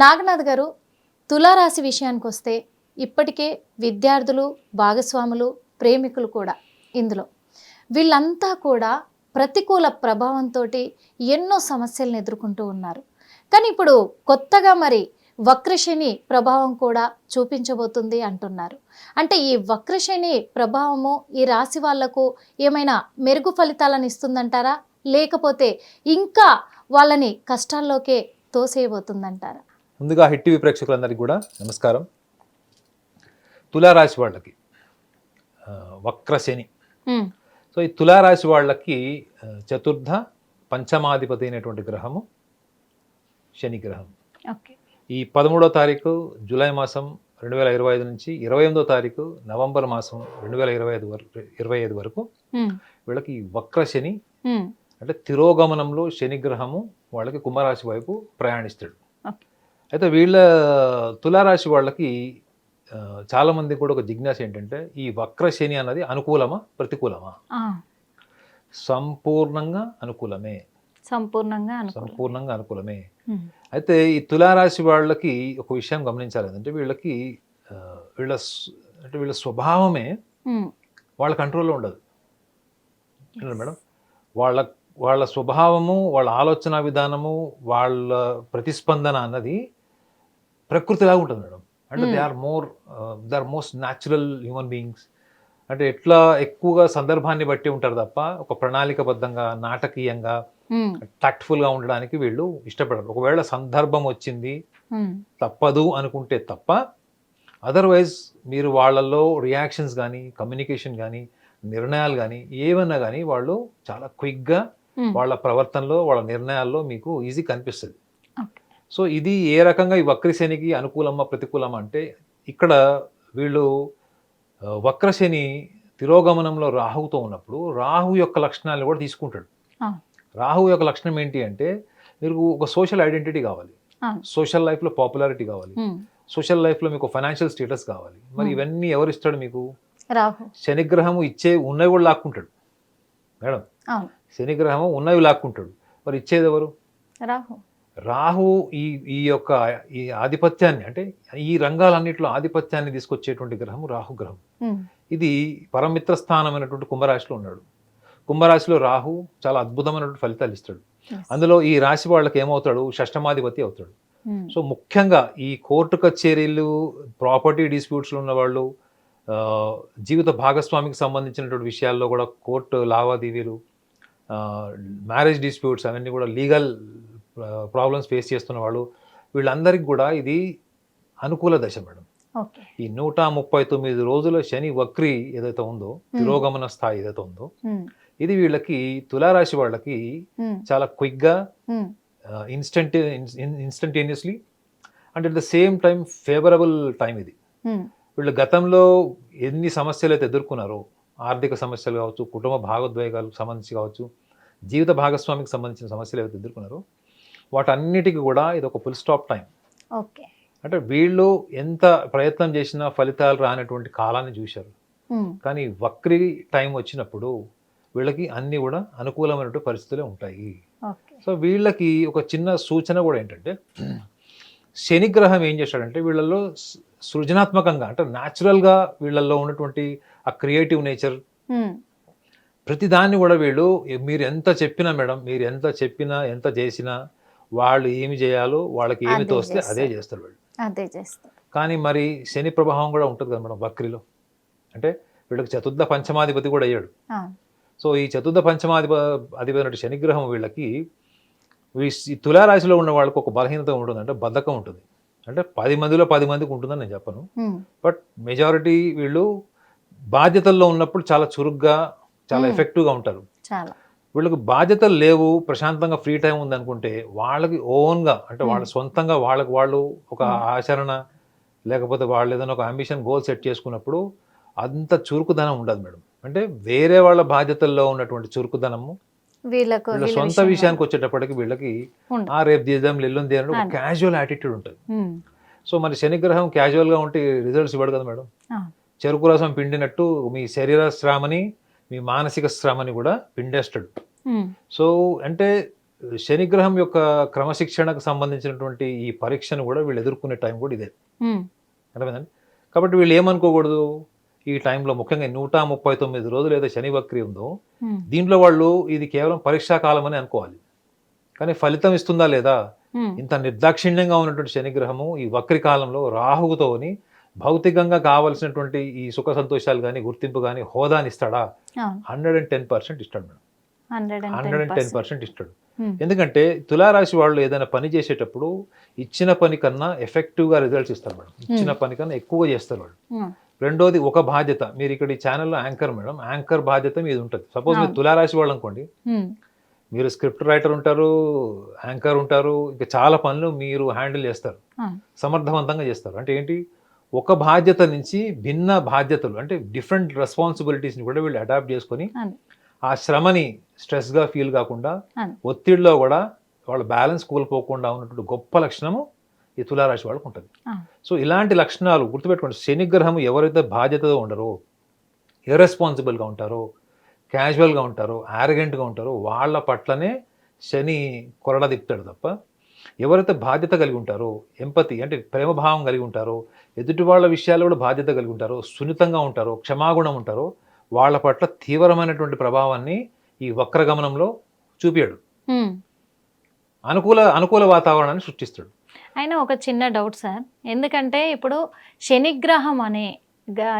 నాగనాథ్ గారు తులారాశి విషయానికి వస్తే ఇప్పటికే విద్యార్థులు భాగస్వాములు ప్రేమికులు కూడా ఇందులో. వీళ్ళంతా కూడా ప్రతికూల ప్రభావంతో ఎన్నో సమస్యలను ఎదుర్కొంటూ ఉన్నారు. కానీ ఇప్పుడు కొత్తగా మరి వక్రశని ప్రభావం కూడా చూపించబోతుంది అంటున్నారు. అంటే ఈ వక్రశని ప్రభావము ఈ రాశి వాళ్ళకు ఏమైనా మెరుగు ఫలితాలను ఇస్తుందంటారా? లేకపోతే ఇంకా వాళ్ళని కష్టాల్లోకే తోసేయబోతుందంటారా? ముందుగా హిట్ టీవీ ప్రేక్షకులందరికీ కూడా నమస్కారం. తులారాశి వాళ్ళకి వక్ర శని సో ఈ తులారాశి వాళ్ళకి చతుర్థ పంచమాధిపతి అయినటువంటి గ్రహము శని గ్రహం. ఈ పదమూడో తారీఖు జూలై మాసం రెండు వేల ఇరవై ఐదు నుంచి ఇరవై ఎనిమిదో తారీఖు నవంబర్ మాసం రెండు వేల ఇరవై ఐదు వరకు ఇరవై ఐదు వరకు వీళ్ళకి వక్ర శని అంటే తిరోగమనంలో శని గ్రహము వాళ్ళకి కుంభరాశి వైపు ప్రయాణిస్తాడు. అయితే వీళ్ళ తులారాశి వాళ్ళకి ఆ, చాలా మంది కూడా ఒక జిజ్ఞాస ఏంటంటే ఈ వక్ర శని అన్నది అనుకూలమా ప్రతికూలమా? సంపూర్ణంగా అనుకూలమే. సంపూర్ణంగా సంపూర్ణంగా అనుకూలమే. అయితే ఈ తులారాశి వాళ్ళకి ఒక విషయం గమనించాలి. అంటే వీళ్ళకి వీళ్ళ అంటే వీళ్ళ స్వభావమే వాళ్ళ కంట్రోల్లో ఉండదు. ఏంటంటే మేడం? వాళ్ళ వాళ్ళ స్వభావము వాళ్ళ ఆలోచన విధానము వాళ్ళ ప్రతిస్పందన అన్నది ప్రకృతిలాగా ఉంటుంది మేడం. అంటే they are more they are most natural human beings. అంటే ఎట్లా ఎక్కువగా సందర్భాన్ని బట్టి ఉంటారు తప్ప ఒక ప్రణాళికబద్ధంగా నాటకీయంగా ఉమ్, టాక్ట్ఫుల్గా ఉండడానికి వీళ్ళు ఇష్టపడరు. ఒకవేళ సందర్భం వచ్చింది ఉమ్, తప్పదు అనుకుంటే తప్ప అదర్వైజ్ మీరు వాళ్ళల్లో రియాక్షన్స్ కానీ కమ్యూనికేషన్ కానీ నిర్ణయాలు కానీ ఏమన్నా కానీ వాళ్ళు చాలా క్విక్గా వాళ్ళ ప్రవర్తనలో వాళ్ళ నిర్ణయాల్లో మీకు ఈజీ కనిపిస్తుంది. సో ఇది ఏ రకంగా ఈ వక్రశనికి అనుకూలమా ప్రతికూలమా అంటే ఇక్కడ వీళ్ళు వక్రశని తిరోగమనంలో రాహుతో ఉన్నప్పుడు రాహు యొక్క లక్షణాలను కూడా తీసుకుంటాడు. రాహు యొక్క లక్షణం ఏంటి అంటే మీరు ఒక సోషల్ ఐడెంటిటీ కావాలి. సోషల్ లైఫ్లో పాపులారిటీ కావాలి. సోషల్ లైఫ్లో మీకు ఫైనాన్షియల్ స్టేటస్ కావాలి. మరి. ఇవన్నీ ఎవరు ఇస్తాడు మీకు? రాహు. శనిగ్రహము ఇచ్చే ఉన్నవి కూడా లాక్కుంటాడు. మేడం? శనిగ్రహము ఉన్నవి లాక్కుంటాడు. మరి ఇచ్చేది ఎవరు? రాహు. రాహు ఈ ఈ యొక్క ఈ ఆధిపత్యాన్ని అంటే ఈ రంగాలన్నింటిలో ఆధిపత్యాన్ని తీసుకొచ్చేటువంటి గ్రహం రాహు గ్రహం. ఇది పరమిత్ర స్థానమైనటువంటి కుంభరాశిలో ఉన్నాడు. కుంభరాశిలో రాహు చాలా అద్భుతమైనటువంటి ఫలితాలు ఇస్తాడు. అందులో ఈ రాశి వాళ్ళకి ఏమవుతాడు? షష్టమాధిపతి అవుతాడు. సో ముఖ్యంగా ఈ కోర్టు కచేరీలు ప్రాపర్టీ డిస్ప్యూట్స్లో ఉన్న వాళ్ళు జీవిత భాగస్వామికి సంబంధించినటువంటి విషయాల్లో కూడా కోర్టు లావాదేవీలు మ్యారేజ్ డిస్ప్యూట్స్ అవన్నీ కూడా లీగల్ ప్రాబ్లమ్స్ ఫేస్ చేస్తున్న వాళ్ళు వీళ్ళందరికీ కూడా ఇది అనుకూల దశ మేడం. ఈ నూట ముప్పై తొమ్మిది రోజుల శని వక్రి ఏదైతే ఉందో తిరోగమన స్థాయి ఏదైతే ఉందో ఇది వీళ్ళకి తులారాశి వాళ్ళకి చాలా క్విక్గా instant instantaneously and at the same time favourable time ఇది. వీళ్ళు గతంలో ఎన్ని సమస్యలు అయితే ఎదుర్కొన్నారో ఆర్థిక సమస్యలు కావచ్చు కుటుంబ భాగోద్వేగాలకు సంబంధించి కావచ్చు జీవిత భాగస్వామికి సంబంధించిన సమస్యలు ఏవైతే ఎదుర్కొన్నారో వాటన్నిటికీ కూడా ఇది ఒక ఫుల్ స్టాప్ టైం ఓకే. అంటే వీళ్ళు ఎంత ప్రయత్నం చేసినా ఫలితాలు రానటువంటి కాలాన్ని చూశారు. కానీ వక్రి టైం వచ్చినప్పుడు వీళ్ళకి అన్నీ కూడా అనుకూలమైనటువంటి పరిస్థితులే ఉంటాయి. సో వీళ్ళకి ఒక చిన్న సూచన కూడా ఏంటంటే శని గ్రహం ఏం చేశాడంటే వీళ్ళల్లో సృజనాత్మకంగా అంటే న్యాచురల్గా వీళ్ళల్లో ఉన్నటువంటి ఆ క్రియేటివ్ నేచర్ ఉమ్, ప్రతి దాన్ని కూడా వీళ్ళు మీరు ఎంత చెప్పినా మేడం మీరు ఎంత చెప్పినా ఎంత చేసినా వాళ్ళు ఏమి చేయాలో వాళ్ళకి ఏమి తోస్తే అదే చేస్తారు. చేస్తారు వీళ్ళు. అదే చేస్తా కానీ మరి శని ప్రభావం కూడా ఉంటుంది కదా మేడం వక్రిలో. అంటే వీళ్ళకి చతుర్థ పంచమాధిపతి కూడా అయ్యాడు. సో ఈ చతుర్థ పంచమాధిప అధిపతి శనిగ్రహం వీళ్ళకి ఈ తులారాశిలో ఉన్న వాళ్ళకి ఒక బలహీనత ఉంటుంది అంటే బద్ధకం ఉంటుంది. అంటే పది మందిలో పది మందికి ఉంటుందని నేను చెప్పను. బట్ మెజారిటీ వీళ్ళు బాధ్యతల్లో ఉన్నప్పుడు చాలా చురుగ్గా చాలా. ఎఫెక్టివ్గా ఉంటారు. చాలా. వీళ్ళకి బాధ్యతలు లేవు ప్రశాంతంగా ఫ్రీ టైం ఉంది అనుకుంటే వాళ్ళకి ఓన్గా అంటే వాళ్ళ సొంతంగా వాళ్ళకి వాళ్ళు ఒక. ఆచరణ లేకపోతే వాళ్ళు ఏదైనా ఒక అంబిషన్ గోల్ సెట్ చేసుకున్నప్పుడు అంత చురుకుదనం ఉండదు మేడం అంటే వేరే వాళ్ళ బాధ్యతల్లో ఉన్నటువంటి చురుకుదనము వీళ్ళకు వీళ్ళ వీళ్ళ సొంత విషయానికి వచ్చేటప్పటికి వీళ్ళకి. ఆ రేపు తీద్దాం ఎల్లుంది అని ఒక. క్యాజువల్ యాటిట్యూడ్ ఉంటుంది సో మరి శనిగ్రహం క్యాజువల్గా ఉంటే రిజల్ట్స్ ఇవ్వడు కదా మేడం. చెరుకు రసం పిండినట్టు మీ శరీర శ్రమని మీ మానసిక శ్రమని కూడా పిండేస్తాడు సో అంటే శనిగ్రహం యొక్క క్రమశిక్షణకు సంబంధించినటువంటి ఈ పరీక్షను కూడా వీళ్ళు ఎదుర్కొనే టైం కూడా ఇదే. ఉమ్, అర్థమైందండి? కాబట్టి వీళ్ళు ఏమనుకోకూడదు? ఈ టైంలో ముఖ్యంగా నూట ముప్పై తొమ్మిది రోజులు ఏదో శని వక్రి ఉందో ఉమ్, దీంట్లో వాళ్ళు ఇది కేవలం పరీక్షా కాలం అని అనుకోవాలి. కానీ ఫలితం ఇస్తుందా లేదా? ఇంత నిర్దాక్షిణ్యంగా ఉన్నటువంటి శనిగ్రహము ఈ వక్రి కాలంలో రాహువుతోని భౌతికంగా కావలసినటువంటి ఈ సుఖ సంతోషాలు కానీ గుర్తింపు కానీ హోదాని ఇస్తాడా? హండ్రెడ్ అండ్ టెన్ పర్సెంట్ ఇస్తాడు madam. Hundred and ten percent ఇస్తాడు. ఎందుకంటే తులారాశి వాళ్ళు ఏదైనా పని చేసేటప్పుడు ఇచ్చిన పని కన్నా ఎఫెక్టివ్గా రిజల్ట్స్ ఇస్తారు మేడం. ఇచ్చిన పని కన్నా ఎక్కువగా చేస్తారు వాళ్ళు. రెండోది ఒక బాధ్యత. మీరు ఇక్కడ ఈ ఛానల్లో యాంకర్ మేడం. యాంకర్ బాధ్యత మీది ఉంటుంది. సపోజ్ మీరు. తులారాశి వాళ్ళు అనుకోండి. మీరు స్క్రిప్ట్ రైటర్ ఉంటారు యాంకర్ ఉంటారు ఇంకా చాలా పనులు మీరు హ్యాండిల్ చేస్తారు. సమర్థవంతంగా చేస్తారు. అంటే ఏంటి? ఒక బాధ్యత నుంచి భిన్న బాధ్యతలు అంటే డిఫరెంట్ రెస్పాన్సిబిలిటీస్ని కూడా వీళ్ళు అడాప్ట్ చేసుకొని ఆ శ్రమని స్ట్రెస్గా ఫీల్ కాకుండా. ఒత్తిడిలో కూడా వాళ్ళ బ్యాలెన్స్ కోల్పోకుండా ఉన్నటువంటి గొప్ప లక్షణము ఈ తులారాశి వాళ్ళకు ఉంటుంది. సో ఇలాంటి లక్షణాలు గుర్తుపెట్టుకోండి శనిగ్రహం ఎవరైతే బాధ్యతతో ఉండరో ఇర్రెస్పాన్సిబుల్గా ఉంటారో క్యాజువల్గా ఉంటారో యారగెంట్గా ఉంటారో వాళ్ళ పట్లనే శని కొరడ తిప్పుతాడు తప్ప ఎవరైతే బాధ్యత కలిగి ఉంటారో ఎంపతి అంటే ప్రేమభావం కలిగి ఉంటారో ఎదుటి వాళ్ళ విషయాలు కూడా బాధ్యత కలిగి ఉంటారో సున్నితంగా ఉంటారో క్షమాగుణం ఉంటారో వాళ్ళ పట్ల తీవ్రమైనటువంటి ప్రభావాన్ని ఈ వక్రగమనంలో చూపాడు. అనుకూల అనుకూల వాతావరణాన్ని సృష్టిస్తాడు. అయినా ఒక చిన్న డౌట్ సార్. ఎందుకంటే ఇప్పుడు శనిగ్రహం అనే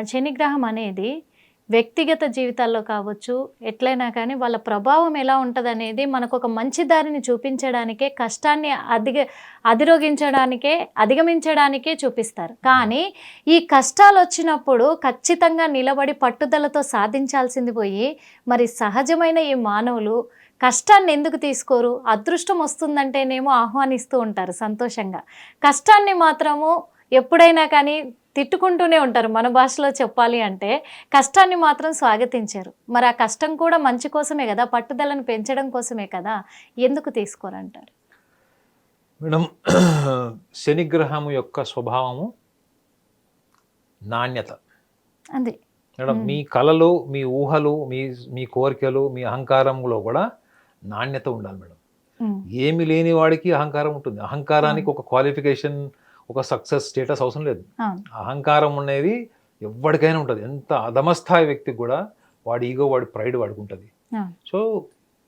శనిగ్రహం అనేది వ్యక్తిగత జీవితాల్లో కావచ్చు ఎట్లయినా కానీ వాళ్ళ ప్రభావం ఎలా ఉంటుంది అనేది మనకు ఒక మంచి దారిని చూపించడానికే కష్టాన్ని అధిగ అధిరోగించడానికే అధిగమించడానికే చూపిస్తారు. కానీ ఈ కష్టాలు వచ్చినప్పుడు ఖచ్చితంగా నిలబడి పట్టుదలతో సాధించాల్సింది పోయి మరి సహజమైన ఈ మానవులు కష్టాన్ని ఎందుకు తీసుకోరు? అదృష్టం వస్తుందంటేనేమో ఆహ్వానిస్తూ ఉంటారు సంతోషంగా. కష్టాన్ని మాత్రము ఎప్పుడైనా కానీ తిట్టుకుంటూనే ఉంటారు. మన భాషలో చెప్పాలి అంటే కష్టాన్ని మాత్రం స్వాగతించారు. మరి ఆ కష్టం కూడా మంచి కోసమే కదా? పట్టుదలను పెంచడం కోసమే కదా? ఎందుకు తీసుకోరంటారు? మేడం శనిగ్రహం యొక్క స్వభావము నాణ్యత. అంది మేడం. మీ కళలు మీ ఊహలు మీ మీ కోరికలు మీ అహంకారంలో కూడా నాణ్యత ఉండాలి మేడం. ఏమి లేని వాడికి అహంకారం ఉంటుంది. అహంకారానికి ఒక క్వాలిఫికేషన్ ఒక సక్సెస్ స్టేటస్ అవసరం లేదు. అహంకారం అనేది ఎవరికైనా ఉంటుంది. ఎంత అధమస్థాయి వ్యక్తికి కూడా వాడి ఈగో వాడి ప్రైడ్ వాడికి ఉంటుంది అవును సో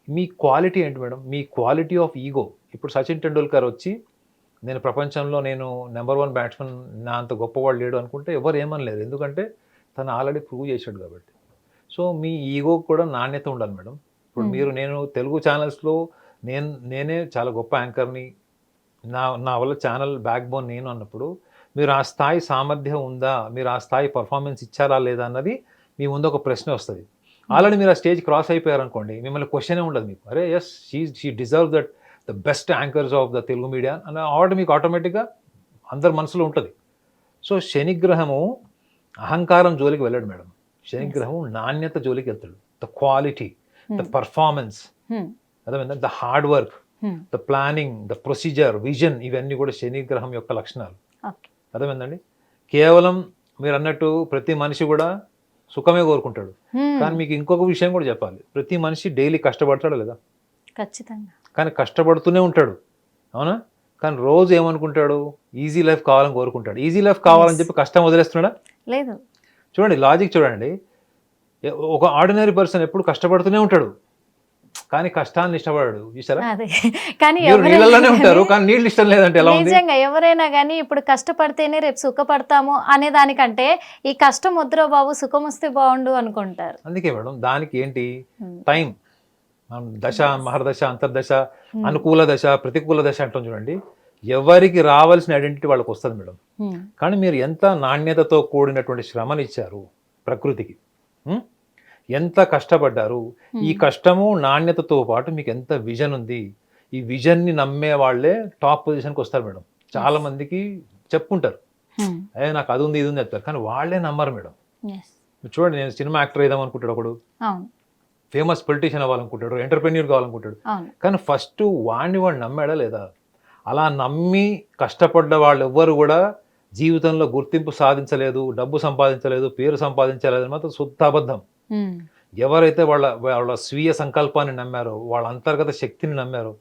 మీ క్వాలిటీ ఏంటి మేడం? మీ క్వాలిటీ ఆఫ్ ఈగో ఇప్పుడు సచిన్ టెండూల్కర్ వచ్చి నేను ప్రపంచంలో నేను నెంబర్ వన్ బ్యాట్స్మెన్ నా అంత గొప్పవాడు లేడు అనుకుంటే ఎవరు ఏమనలేరు. ఎందుకంటే తను ఆల్రెడీ ప్రూవ్ చేశాడు కాబట్టి. సో మీ ఈగో కూడా నాణ్యత ఉండాలి మేడం. ఇప్పుడు. మీరు నేను తెలుగు ఛానల్స్లో నేను నేనే చాలా గొప్ప యాంకర్ని నా నా వల్ల ఛానల్ బ్యాక్ బోన్ నేను అన్నప్పుడు మీరు ఆ స్థాయి సామర్థ్యం ఉందా? మీరు ఆ స్థాయి పర్ఫార్మెన్స్ ఇచ్చారా లేదా అన్నది మీ ముందు ఒక ప్రశ్న వస్తుంది. ఆల్రెడీ మీరు ఆ స్టేజ్ క్రాస్ అయిపోయారు అనుకోండి మిమ్మల్ని క్వశ్చనే ఉండదు మీకు. అరే yes she she deserve that the best anchors of the Telugu media అని ఆర్డర్ మీకు ఆటోమేటిక్గా అందరి మనసులో ఉంటుంది. సో శనిగ్రహము అహంకారం జోలికి వెళ్ళాడు మేడం. శనిగ్రహం నాణ్యత జోలికి వెళ్తాడు. The quality the Hmm. Performance అర్థమైందా? The hard work the planning the procedure vision ఇవన్నీ కూడా శనిగ్రహం యొక్క లక్షణాలు. అర్థమైందండి? కేవలం మీరు అన్నట్టు ప్రతి మనిషి కూడా సుఖమే కోరుకుంటాడు. ఉమ్, కానీ మీకు ఇంకొక విషయం కూడా చెప్పాలి. ప్రతి మనిషి డైలీ కష్టపడతాడు లేదా ఖచ్చితంగా. కానీ కష్టపడుతూనే ఉంటాడు. అవునా? కానీ రోజు ఏమనుకుంటాడు? ఈజీ లైఫ్ కావాలని కోరుకుంటాడు. ఈజీ లైఫ్ కావాలని. చెప్పి కష్టం వదిలేస్తున్నాడా? లేదు. చూడండి లాజిక్ చూడండి. ఒక ఆర్డినరీ పర్సన్ ఎప్పుడు కష్టపడుతూనే ఉంటాడు. కానీ కష్టాన్ని ఇష్టపడాడు. చూసారా కానీ నీళ్ళలోనే ఉంటారు కానీ- నీళ్ళు ఇష్టం లేదంటే ఎలా నిజంగా ఎవరైనా కానీ ఇప్పుడు కష్టపడితేనే రేపు సుఖపడతాము అనే దానికంటే ఈ కష్టం వద్దురా బాబు సుఖం వస్తే బాగుండు అనుకుంటారు. అందుకే మేడం దానికి ఏంటి. టైం. దశ మహర్దశ అంతర్దశ. అనుకూల దశ ప్రతికూల దశ అంటాం చూడండి. ఎవరికి రావాల్సిన ఐడెంటిటీ వాళ్ళకి వస్తుంది మేడం. కానీ మీరు ఎంత నాణ్యతతో కూడినటువంటి శ్రమని ఇచ్చారు ప్రకృతికి? ఎంత కష్టపడ్డారు? ఈ కష్టము నాణ్యతతో పాటు మీకు ఎంత విజన్ ఉంది? ఈ విజన్ని నమ్మే వాళ్ళే టాప్ పొజిషన్కి వస్తారు మేడం. చాలా మందికి చెప్పుకుంటారు. అయ్యే నాకు అది ఉంది ఇది ఉంది చెప్తారు కానీ వాళ్ళే నమ్మరు మేడం. చూడండి నేను సినిమా యాక్టర్ అయిదాం అనుకుంటాడు ఒకడు. ఫేమస్ పొలిటీషియన్ అవ్వాలనుకుంటాడు ఎంటర్ప్రెన్యూర్ కావాలనుకుంటాడు. కానీ ఫస్ట్ వాడిని వాడు నమ్మాడా లేదా? అలా నమ్మి కష్టపడ్డ వాళ్ళు ఎవ్వరు కూడా జీవితంలో గుర్తింపు సాధించలేదు డబ్బు సంపాదించలేదు పేరు సంపాదించలేదు అని మాత్రం శుద్ధ అబద్ధం. ఎవరైతే వాళ్ళ వాళ్ళ స్వీయ సంకల్పాన్ని నమ్మారో వాళ్ళ అంతర్గత శక్తిని నమ్మారో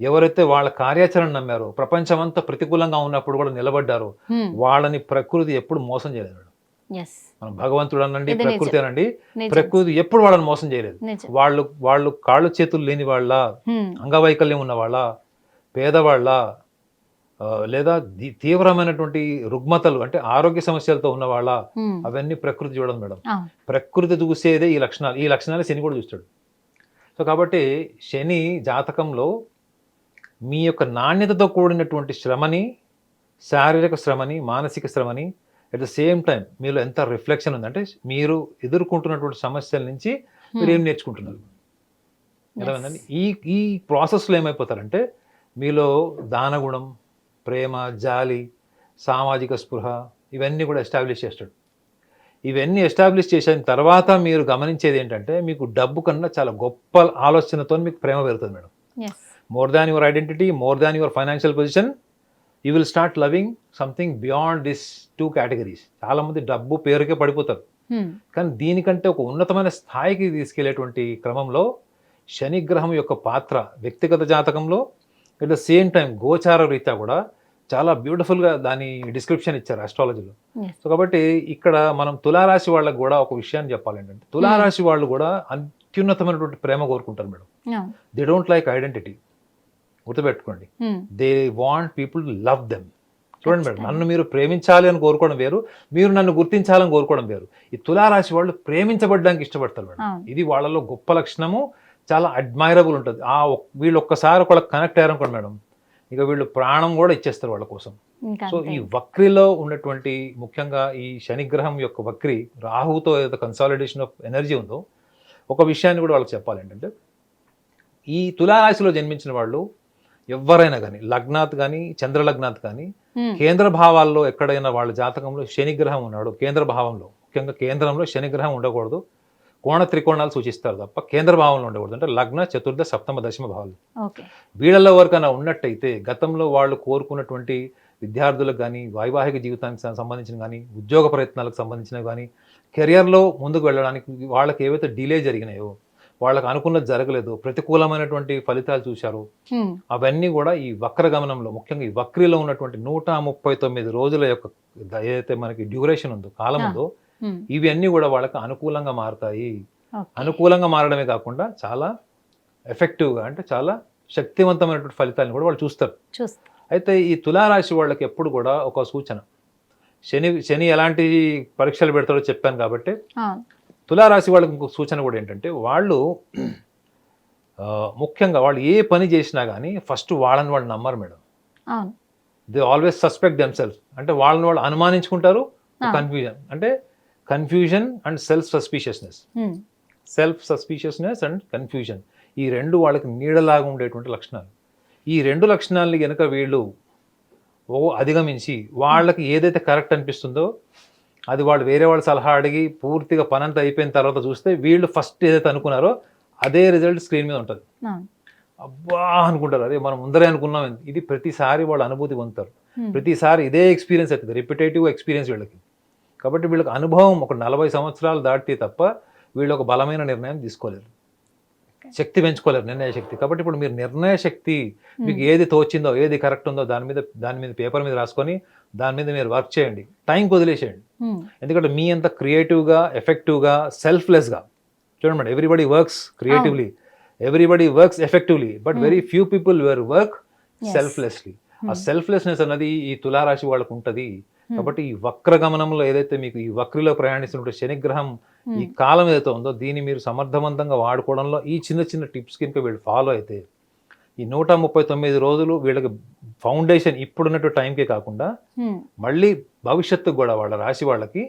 ఎవరైతే వాళ్ళ కార్యాచరణ నమ్మారో ప్రపంచమంతా ప్రతికూలంగా ఉన్నప్పుడు కూడా నిలబడ్డారో. వాళ్ళని ప్రకృతి ఎప్పుడు మోసం చేయలేదు. మనం భగవంతుడు అనండి ప్రకృతి అనండి. ప్రకృతి ఎప్పుడు వాళ్ళని మోసం చేయలేదు వాళ్ళు వాళ్ళు కాళ్ళు చేతులు లేని వాళ్ళ. అంగవైకల్యం ఉన్న వాళ్ళ పేదవాళ్ళ లేదా తీవ్రమైనటువంటి రుగ్మతలు అంటే ఆరోగ్య సమస్యలతో ఉన్న వాళ్ళ. అవన్నీ ప్రకృతి చూడదు మేడం. ప్రకృతి చూసేదే ఈ లక్షణాలు. ఈ లక్షణాలు శని కూడా చూస్తాడు. సో కాబట్టి శని జాతకంలో మీ యొక్క నాణ్యతతో కూడినటువంటి శ్రమని శారీరక శ్రమని మానసిక శ్రమని అట్ ద సేమ్ టైం మీలో ఎంత రిఫ్లెక్షన్ ఉంది అంటే మీరు ఎదుర్కొంటున్నటువంటి సమస్యల నుంచి మీరు ఏం నేర్చుకుంటున్నారు? అర్థమైందండి ఈ ఈ ప్రాసెస్లో ఏమైపోతారంటే మీలో దానగుణం ప్రేమ జాలి సామాజిక స్పృహ ఇవన్నీ కూడా ఎస్టాబ్లిష్ చేస్తాడు. ఇవన్నీ ఎస్టాబ్లిష్ చేసిన తర్వాత మీరు గమనించేది ఏంటంటే మీకు డబ్బు కన్నా చాలా గొప్ప ఆలోచనతో మీకు ప్రేమ పెరుగుతుంది madam. More than your identity more than your financial position you will start loving something beyond this two categories చాలామంది డబ్బు పేరుకే పడిపోతారు. కానీ దీనికంటే ఒక ఉన్నతమైన స్థాయికి తీసుకెళ్ళేటువంటి క్రమంలో శనిగ్రహం యొక్క పాత్ర వ్యక్తిగత జాతకంలో అట్ ద సేమ్ టైం గోచార రీత్యా కూడా చాలా బ్యూటిఫుల్గా దాని డిస్క్రిప్షన్ ఇచ్చారు ఆస్ట్రాలజీలో సో కాబట్టి ఇక్కడ మనం తులారాశి వాళ్ళకు కూడా ఒక విషయాన్ని చెప్పాలి ఏంటంటే తులారాశి వాళ్ళు కూడా అత్యున్నతమైనటువంటి ప్రేమ కోరుకుంటారు madam. They don't like identity గుర్తుపెట్టుకోండి. They want people to love them చూడండి మేడం నన్ను మీరు ప్రేమించాలి అని కోరుకోవడం వేరు మీరు నన్ను గుర్తించాలని కోరుకోవడం వేరు. ఈ తులారాశి వాళ్ళు ప్రేమించబడడానికి ఇష్టపడతారు మేడం. ఇది వాళ్ళలో గొప్ప లక్షణము చాలా అడ్మైరబుల్ ఉంటుంది ఆ వీళ్ళు ఒక్కసారి ఒకళ్ళకి కనెక్ట్ అయ్యారనుకోండి మేడం ఇక వీళ్ళు ప్రాణం కూడా ఇచ్చేస్తారు వాళ్ళ కోసం సో. ఈ వక్రిలో ఉన్నటువంటి ముఖ్యంగా ఈ శనిగ్రహం యొక్క వక్రి రాహుతో ఏదైతే కన్సాలిడేషన్ ఆఫ్ ఎనర్జీ ఉందో ఒక విషయాన్ని కూడా వాళ్ళకి చెప్పాలి ఏంటంటే ఈ తులారాశిలో జన్మించిన వాళ్ళు ఎవరైనా కానీ లగ్నాత్ కానీ చంద్రలగ్నాత్ కానీ ఉమ్. కేంద్ర భావాల్లో ఎక్కడైనా వాళ్ళ జాతకంలో శనిగ్రహం ఉన్నాడు కేంద్ర భావంలో ముఖ్యంగా కేంద్రంలో శనిగ్రహం ఉండకూడదు కోణ త్రికోణాలు సూచిస్తారు తప్ప కేంద్ర భావంలో ఉండకూడదు అంటే లగ్న చతుర్థ సప్తమ దశమ భావాలు వీళ్ళలో ఎవరికైనా ఉన్నట్టయితే గతంలో వాళ్ళు కోరుకున్నటువంటి విద్యార్థులకు కానీ వైవాహిక జీవితానికి సంబంధించిన కానీ ఉద్యోగ ప్రయత్నాలకు సంబంధించిన కానీ కెరియర్లో ముందుకు వెళ్ళడానికి వాళ్ళకి ఏవైతే డిలే జరిగినాయో వాళ్ళకి అనుకున్నది జరగలేదు ప్రతికూలమైనటువంటి ఫలితాలు చూశారు. అవన్నీ కూడా ఈ వక్ర గమనంలో ముఖ్యంగా ఈ వక్రిలో ఉన్నటువంటి నూట ముప్పై తొమ్మిది రోజుల యొక్క ఏదైతే మనకి డ్యూరేషన్ ఉందో కాలం. ఉందో. ఇవన్నీ కూడా వాళ్ళకి అనుకూలంగా మారుతాయి. అనుకూలంగా మారడమే కాకుండా చాలా ఎఫెక్టివ్గా అంటే చాలా శక్తివంతమైనటువంటి ఫలితాలను కూడా వాళ్ళు చూస్తారు. చూస్తా అయితే ఈ తులారాశి వాళ్ళకి ఎప్పుడు కూడా ఒక సూచన. శని శని ఎలాంటి పరీక్షలు పెడతాడో చెప్పాను కాబట్టి తులారాశి వాళ్ళకి ఇంకొక సూచన కూడా ఏంటంటే వాళ్ళు ముఖ్యంగా వాళ్ళు ఏ పని చేసినా కానీ ఫస్ట్ వాళ్ళని వాళ్ళు నమ్మరు madam. They always suspect themselves అంటే వాళ్ళని వాళ్ళు అనుమానించుకుంటారు. కన్ఫ్యూజన్ అంటే confusion and self suspiciousness. Self suspiciousness and confusion ఈ రెండు వాళ్ళకి నీడలాగా ఉండేటువంటి లక్షణాలు. ఈ రెండు లక్షణాలని కనుక వీళ్ళు ఓ అధిగమించి వాళ్ళకి ఏదైతే కరెక్ట్ అనిపిస్తుందో అది వాళ్ళు వేరే వాళ్ళ సలహా అడిగి పూర్తిగా పనంతా అయిపోయిన తర్వాత చూస్తే వీళ్ళు ఫస్ట్ ఏదైతే అనుకున్నారో అదే రిజల్ట్ స్క్రీన్ మీద ఉంటుంది. అబ్బా అనుకుంటారు. అదే మనం ముందరే అనుకున్నాం. ఇది ప్రతిసారి వాళ్ళు అనుభూతి పొందుతారు. ఉమ్. ప్రతిసారి ఇదే ఎక్స్పీరియన్స్ అవుతుంది. రిపిటేటివ్ ఎక్స్పీరియన్స్ వీళ్ళకి. కాబట్టి వీళ్ళకి అనుభవం ఒక నలభై సంవత్సరాలు దాటితే తప్ప వీళ్ళు ఒక బలమైన నిర్ణయం తీసుకోలేరు. శక్తి పెంచుకోలేరు నిర్ణయ శక్తి. కాబట్టి ఇప్పుడు మీరు నిర్ణయ శక్తి మీకు ఏది తోచిందో ఏది కరెక్ట్ ఉందో దాని మీద దాని మీద పేపర్ మీద రాసుకొని దాని మీద మీరు వర్క్ చేయండి. టైం వదిలేసేయండి. ఉమ్. ఎందుకంటే మీ అంత క్రియేటివ్గా ఎఫెక్టివ్గా సెల్ఫ్లెస్గా చూడండి madam everybody works creatively everybody works effectively but very few people where work. Selflessly ఆ Hmm. సెల్ఫ్లెస్నెస్ అన్నది ఈ తులారాశి వాళ్ళకు ఉంటది. కాబట్టి ఈ వక్ర గమనంలో ఏదైతే మీకు ఈ వక్రిలో ప్రయాణిస్తున్న శనిగ్రహం ఈ కాలం ఏదైతే ఉందో దీన్ని మీరు సమర్థవంతంగా వాడుకోవడంలో ఈ చిన్న చిన్న టిప్స్ కనుక వీళ్ళు ఫాలో అయితే ఈ నూట ముప్పై తొమ్మిది రోజులు వీళ్ళకి ఫౌండేషన్ ఇప్పుడున్నట్టు టైంకే కాకుండా హ్మ్. మళ్ళీ భవిష్యత్తు కూడా వాళ్ళ రాశి వాళ్ళకి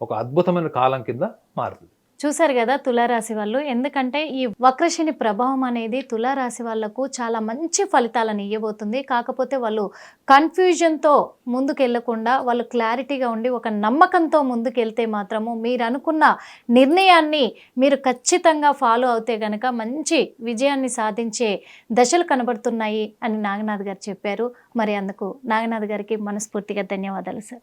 ఒక అద్భుతమైన కాలం కింద మారుతుంది. చూశారు కదా తులారాశి వాళ్ళు? ఎందుకంటే ఈ వక్రశని ప్రభావం అనేది తులారాశి వాళ్ళకు చాలా మంచి ఫలితాలను ఇవ్వబోతుంది. కాకపోతే వాళ్ళు కన్ఫ్యూజన్తో ముందుకెళ్ళకుండా వాళ్ళు క్లారిటీగా ఉండి ఒక నమ్మకంతో ముందుకెళ్తే మాత్రము మీరు అనుకున్న నిర్ణయాన్ని మీరు ఖచ్చితంగా ఫాలో అవుతే గనక మంచి విజయాన్ని సాధించే దశలు కనబడుతున్నాయి అని నాగనాథ్ గారు చెప్పారు. మరి అందుకు నాగనాథ్ గారికి మనస్ఫూర్తిగా ధన్యవాదాలు సార్.